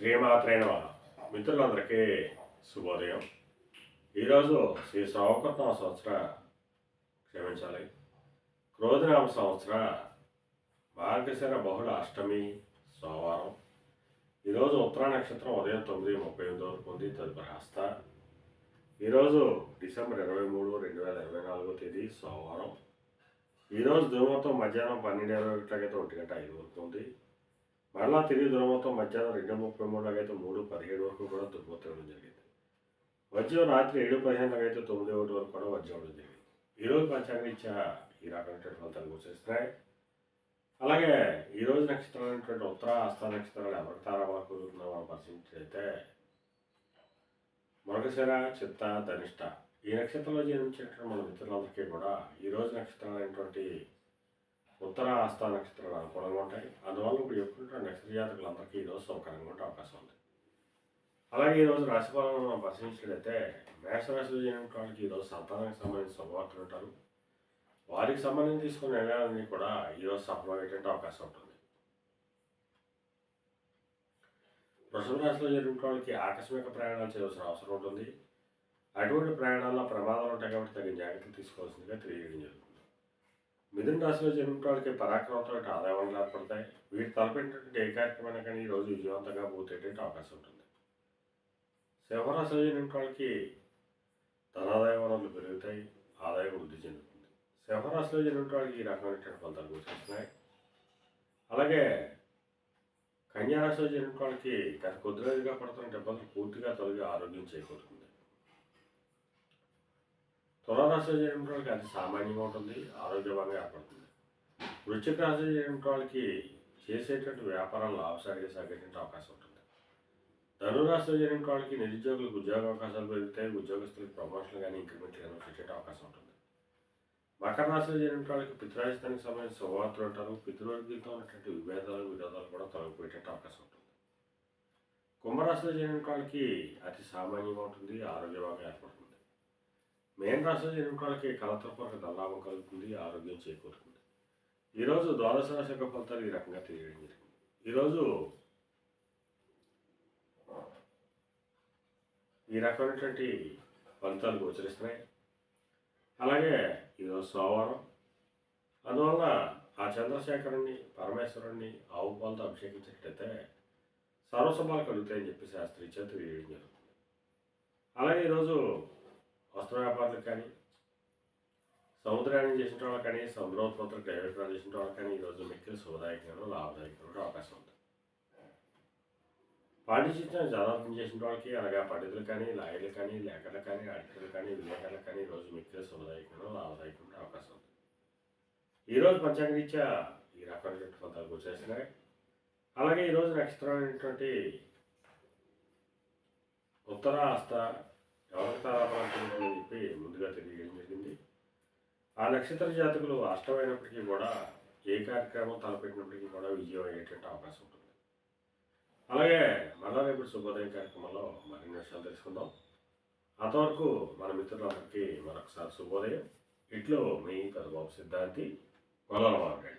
శ్రీమాత్రే మిత్రులందరికీ శుభోదయం. ఈరోజు శ్రీ శ్రావకత్వ సంవత్సర క్షమించాలి. క్రోధనామ సంవత్సర మార్గశిర బహుళ అష్టమి సోమవారం. ఈరోజు ఉత్తరా నక్షత్రం ఉదయం తొమ్మిది ముప్పై ఎనిమిది వరకు ఉంది తదుపరి హస్త. ఈరోజు డిసెంబర్ ఇరవై మూడు రెండు వేల ఇరవై నాలుగో తేదీ సోమవారం. ఈరోజు దుర్మతం మధ్యాహ్నం పన్నెండు ఇరవై ఒకటికైతే ఒంటి గంట ఐదు వరకు ఉంది. మరలా తిరిగి దుర్మతం మధ్యాహ్నం రెండు ముప్పై మూడులాగైతే మూడు పదిహేడు వరకు కూడా దుర్మతం ఇవ్వడం జరిగింది. వజ్రం రాత్రి ఏడు పదిహేనులాగైతే తొమ్మిది ఒకటి వరకు కూడా వజ్రం జరిగింది. ఈరోజు పంచాంగరీత్యా ఈ రకమైనటువంటి ఫలితాలు వచ్చేస్తున్నాయి అలాగే ఈరోజు రోజు నక్షత్రాలైనటువంటి ఉత్తర హస్త నక్షత్రాలు ఎవరి తారాబాలు కుదురుతుందో మనం పరిశీలించినట్లయితే మృగశిర చిత్త ధనిష్ట ఈ నక్షత్రంలో జన్మించినటువంటి మన మిత్రులందరికీ కూడా ఈ రోజు నక్షత్రాలైనటువంటి ఉత్తర హస్త నక్షత్రాలు అనుకూలంగా ఉంటాయి. అందువల్ల ఇప్పుడు చెప్పుకుంటున్న నక్షత్ర జాతకులందరికీ ఈరోజు సౌకర్యంగా ఉండే అవకాశం ఉంది. అలాగే ఈరోజు రాశిఫలం మనం పరిశీలించినట్లయితే మేషరాశిలో జరిగిన వాళ్ళకి ఈరోజు సంతానానికి సంబంధించిన శుభవార్తలు ఉంటారు. వారికి సంబంధించి తీసుకున్న నిర్ణయాలన్నీ కూడా ఈరోజు సఫలమయ్యేటువంటి అవకాశం ఉంటుంది. వృషభ రాశిలో జరిగిన వాళ్ళకి ఆకస్మిక ప్రయాణాలు చేయవలసిన అవసరం ఉంటుంది. అటువంటి ప్రయాణాల్లో ప్రమాదాలు ఉంటాయి కాబట్టి తగిన జాగ్రత్తలు తీసుకోవాల్సిందిగా తెలియజేయడం జరుగుతుంది మిథున రాశిలో జన్మిన వాళ్ళకి పరాక్రమంతో ఆదాయ వనరులు ఏర్పడతాయి. వీటి తలపెట్టినటువంటి ఏ కార్యక్రమాన్ని కానీ ఈరోజు విజయవంతంగా పూర్తి అవకాశం ఉంటుంది. సింహరాశిలో జరిగిన వాళ్ళకి ధనాదాయ వనరులు పెరుగుతాయి ఆదాయం వృద్ధి చెందుతుంది. సింహరాశిలో జన్మిన వాళ్ళకి ఈ రకమైనటువంటి ఫలితాలు గుర్తిస్తున్నాయి అలాగే కన్యారాశిలో జరిగిన వాళ్ళకి గత కొద్ది రోజులుగా పడుతున్న ఇబ్బందులు పూర్తిగా తొలగి ఆరోగ్యం చేకూరుతుంది. తులారాశిలో జన్మిన వాళ్ళకి అది సామాన్యంగా ఉంటుంది ఆరోగ్యపరంగా ఏర్పడుతుంది. వృశ్చిక రాశి జన్మిన వాళ్ళకి చేసేటువంటి వ్యాపారం లాభసారిగా సాగేటువంటి అవకాశం ఉంటుంది. ధనురాశి జరిగిన వాళ్ళకి నిరుద్యోగులకు ఉద్యోగ అవకాశాలు పెరుగుతాయి ఉద్యోగస్తులకు ప్రమోషన్లు కానీ ఇంక్రిమెంట్లు కానీ వచ్చేటువంటి అవకాశం ఉంటుంది. మకర రాశిలో జరిగిన వాళ్ళకి పితృరాజస్థానికి సంబంధించిన శుభవార్తలు ఉంటారు పితృవర్గీతో ఉన్నటువంటి విభేదాలు విరోధాలు కూడా తొలగిపోయేటువంటి అవకాశం ఉంటుంది. కుంభరాశిలో జరిగిన వాళ్ళకి అతి సామాన్యంగా ఉంటుంది ఆరోగ్యవంగా ఏర్పడుతుంది. మేన్ రాశిలో జరిగిన వాళ్ళకి కలతపూర్వక దల్లాభం కలుగుతుంది ఆరోగ్యం చేకూరుతుంది. ఈరోజు ద్వాదశ రాశి యొక్క ఫలితాలు ఈ రకంగా తెలియడం జరిగింది. ఈరోజు ఈ రకమైనటువంటి ఫలితాలు గోచరిస్తున్నాయి. అలాగే ఈరోజు సోమవారం అందువల్ల ఆ చంద్రశేఖరుణ్ణి పరమేశ్వరుణ్ణి ఆవు పాలతో అభిషేకించినట్లయితే సర్వసభాలు కలుగుతాయని చెప్పి శాస్త్రి చేత తెలియడం జరుగుతుంది. అలాగే ఈరోజు వస్త్ర వ్యాపారులకు కానీ సముద్రాన్ని చేసిన వాళ్ళకి కానీ సముద్రోత్పత్తులకు డైవర్టరాలు చేసిన వాళ్ళకి కానీ ఈరోజు మిక్కిలి శుభదాయకంగా లాభదాయకంగా అవకాశం ఉంది పాండిత్యం జనార్దం చేసిన వాళ్ళకి అనగా పండితులు కానీ లాయర్లు కానీ లేఖలు కానీ అడికలు కానీ విలేకరులు కానీ ఈరోజు మిక్కిలి శుభదాయకంగా లాభదాయకంగా అవకాశం ఉంది ఈరోజు పంచాంగరీత్యా ఈ రకమైనటువంటి ఫలితాలు వచ్చేసినాయి అలాగే ఈరోజు నక్షత్రమైనటువంటి ఉత్తర హస్త ఎవరికి తారాపడుతుందని చెప్పి ముందుగా తెలియజేయడం జరిగింది ఆ నక్షత్ర జాతకులు అష్టమైనప్పటికీ కూడా ఏ కార్యక్రమం తలపెట్టినప్పటికీ కూడా విజయం అయ్యేటువంటి అవకాశం ఉంటుంది. అలాగే మళ్ళా రేపు శుభోదయం కార్యక్రమంలో మరిన్ని విషయాలు తెలుసుకుందాం. అంతవరకు మన మిత్రులందరికీ మరొకసారి శుభోదయం. ఇట్లో మీ పెద్దబాబు సిద్ధాంతి గొల్లవాడు